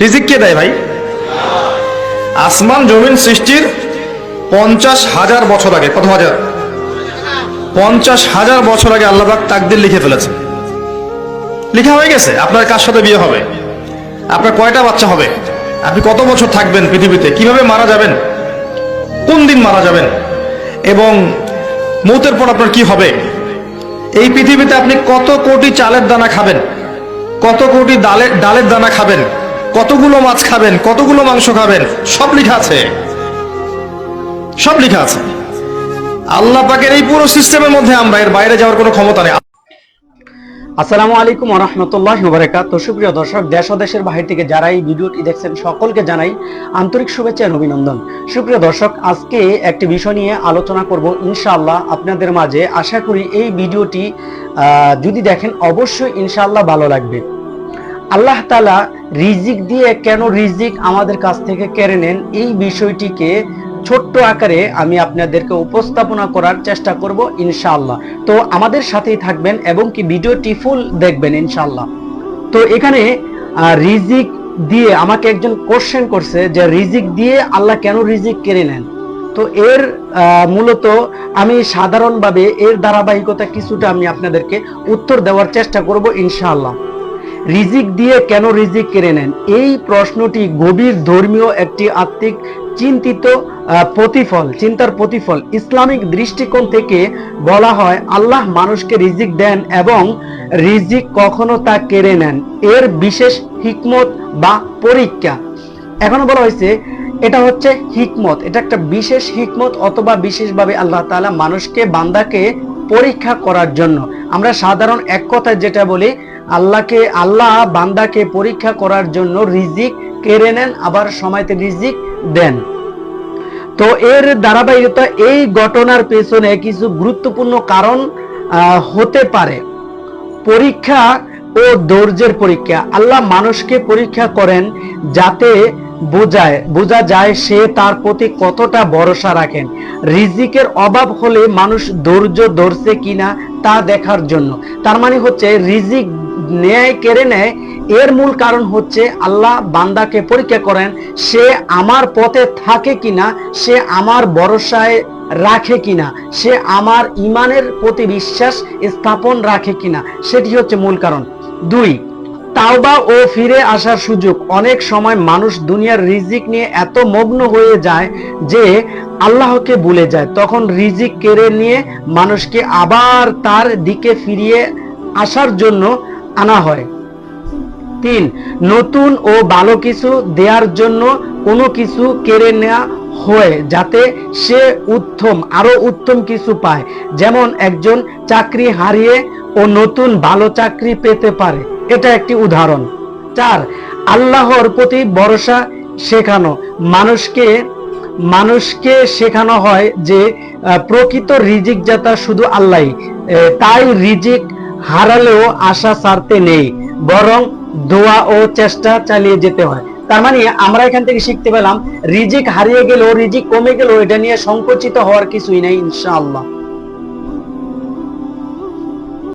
রিজিক কে দেয় ভাই? আসমান জমিন সৃষ্টির পঞ্চাশ হাজার বছর আগে, কত হাজার? পঞ্চাশ হাজার বছর আগে আল্লাহবাক তাকদির লিখে ফেলেছে লিখা হয়ে গেছে, আপনার কার সাথে বিয়ে হবে? আপনার কয়টা বাচ্চা হবে? আপনি কত বছর থাকবেন পৃথিবীতে? কীভাবে মারা যাবেন? কোন দিন মারা যাবেন? এবং মৌতের পর আপনার কি হবে? এই পৃথিবীতে আপনি কত কোটি চালের দানা খাবেন? কত কোটি ডালের ডালের দানা খাবেন? কতগুলো মাছ খাবেন, কতগুলো মাংস খাবেন, সব লেখা আছে। সব লেখা আছে। আল্লাহ পাকের এই পুরো সিস্টেমের মধ্যে আমরা এর বাইরে যাওয়ার কোনো ক্ষমতা নেই। আসসালামু আলাইকুম রহমতুল্লাহ তো সুপ্রিয় দর্শক, দেশ ও দেশের বাহির থেকে যারা এই ভিডিওটি দেখছেন, সকলকে জানাই আন্তরিক শুভেচ্ছা এবং অভিনন্দন। সুপ্রিয় দর্শক, আজকে একটি বিষয় নিয়ে আলোচনা করব ইনশাআল্লাহ আপনাদের মাঝে। আশা করি এই ভিডিওটি যদি দেখেন, অবশ্যই ইনশাআল্লাহ ভালো লাগবে। আল্লাহ তালা রিজিক দিয়ে কেন রিজিক আমাদের কাছ থেকে কেড়ে নেন, এই বিষয়টিকে ছোট্ট আকারে আমি আপনাদেরকে উপস্থাপনা করার চেষ্টা করব ইনশাআল্লাহ। তো আমাদের সাথেই থাকবেন এবং কি ভিডিওটি ফুল দেখবেন ইনশাআল্লাহ। তো এখানে রিজিক দিয়ে আমাকে একজন কোশ্চেন করছে যে রিজিক দিয়ে আল্লাহ কেন রিজিক কেড়ে নেন? তো এর মূলত আমি সাধারণভাবে এর ধারাবাহিকতা কিছুটা আমি আপনাদেরকে উত্তর দেওয়ার চেষ্টা করব ইনশাআল্লাহ। রিজিক দিয়ে কেন রিজিক কেড়ে নেন? এই প্রশ্নটি গভীর ধর্মীয় একটি আত্মিক চিন্তিত প্রতিফল, চিন্তার প্রতিফল। ইসলামিক দৃষ্টিকোণ থেকে বলা হয়, আল্লাহ মানুষকে রিজিক দেন এবং রিজিক কখনো তা কেড়ে নেন। এর বিশেষ হিকমত বা পরীক্ষা। এখনও বলা হয়েছে, এটা হচ্ছে হিকমত। এটা একটা বিশেষ হিকমত অথবা বিশেষভাবে আল্লাহ তালা মানুষকে বান্দাকে পরীক্ষা করার জন্য। আমরা সাধারণ এক কথায় যেটা বলি আল্লাহকে, আল্লাহ বান্দাকে পরীক্ষা করার জন্য রিজিক কেড়ে নেন, আবার সময়তে রিজিক দেন। তো এর ধারাবাহিকতা এই ঘটনার পেছনে কিছু গুরুত্বপূর্ণ কারণ হতে পারে। পরীক্ষা ও ধৈর্যের পরীক্ষা। আল্লাহ মানুষকে পরীক্ষা করেন যাতে বোঝায়, বোঝা যায় সে তার প্রতি কতটা ভরসা রাখেন। রিজিকের অভাব হলে মানুষ ধৈর্য ধরছে কিনা তা দেখার জন্য। তার মানে হচ্ছে রিজিক ন্যায় কেড়ে নেয়, এর মূল কারণ হচ্ছে আল্লাহ বান্দাকে পরীক্ষা করেন, সে আমার পথে থাকে কিনা, সে আমার ভরসায় রাখে কিনা, সে আমার ইমানের প্রতি বিশ্বাস স্থাপন রাখে কিনা, সেটি হচ্ছে মূল কারণ। দুই, তাওবা ও ফিরে আসার সুযোগ। অনেক সময় মানুষ দুনিয়ার রিজিক নিয়ে এত মগ্ন হয়ে যায় যে আল্লাহকে ভুলে যায়। তখন রিজিক কেড়ে নিয়ে মানুষকে আবার তার দিকে ফিরিয়ে আসার জন্য আনা হয়। তিন, নতুন ও ভালো কিছু দেওয়ার জন্য কোনো কিছু কেড়ে নেওয়া হয় যাতে সে উত্তম আরও উত্তম কিছু পায়। যেমন একজন চাকরি হারিয়ে ও নতুন ভালো চাকরি পেতে পারে। এটা একটি উদাহরণ। চার, আল্লাহর প্রতি ভরসা শেখানো। মানুষকে মানুষকে শেখানো হয় যে প্রকৃত রিজিক যাতা শুধু আল্লাহ তাই রিজিক হারালেও আশা ছাড়তে নেই, বরং দোয়া ও চেষ্টা চালিয়ে যেতে হয়। তার মানে আমরা এখান থেকে শিখতে পেলাম, রিজিক হারিয়ে গেলেও, রিজিক কমে গেলেও এটা নিয়ে সংকুচিত হওয়ার কিছুই নেই, ইনশাআল্লাহ।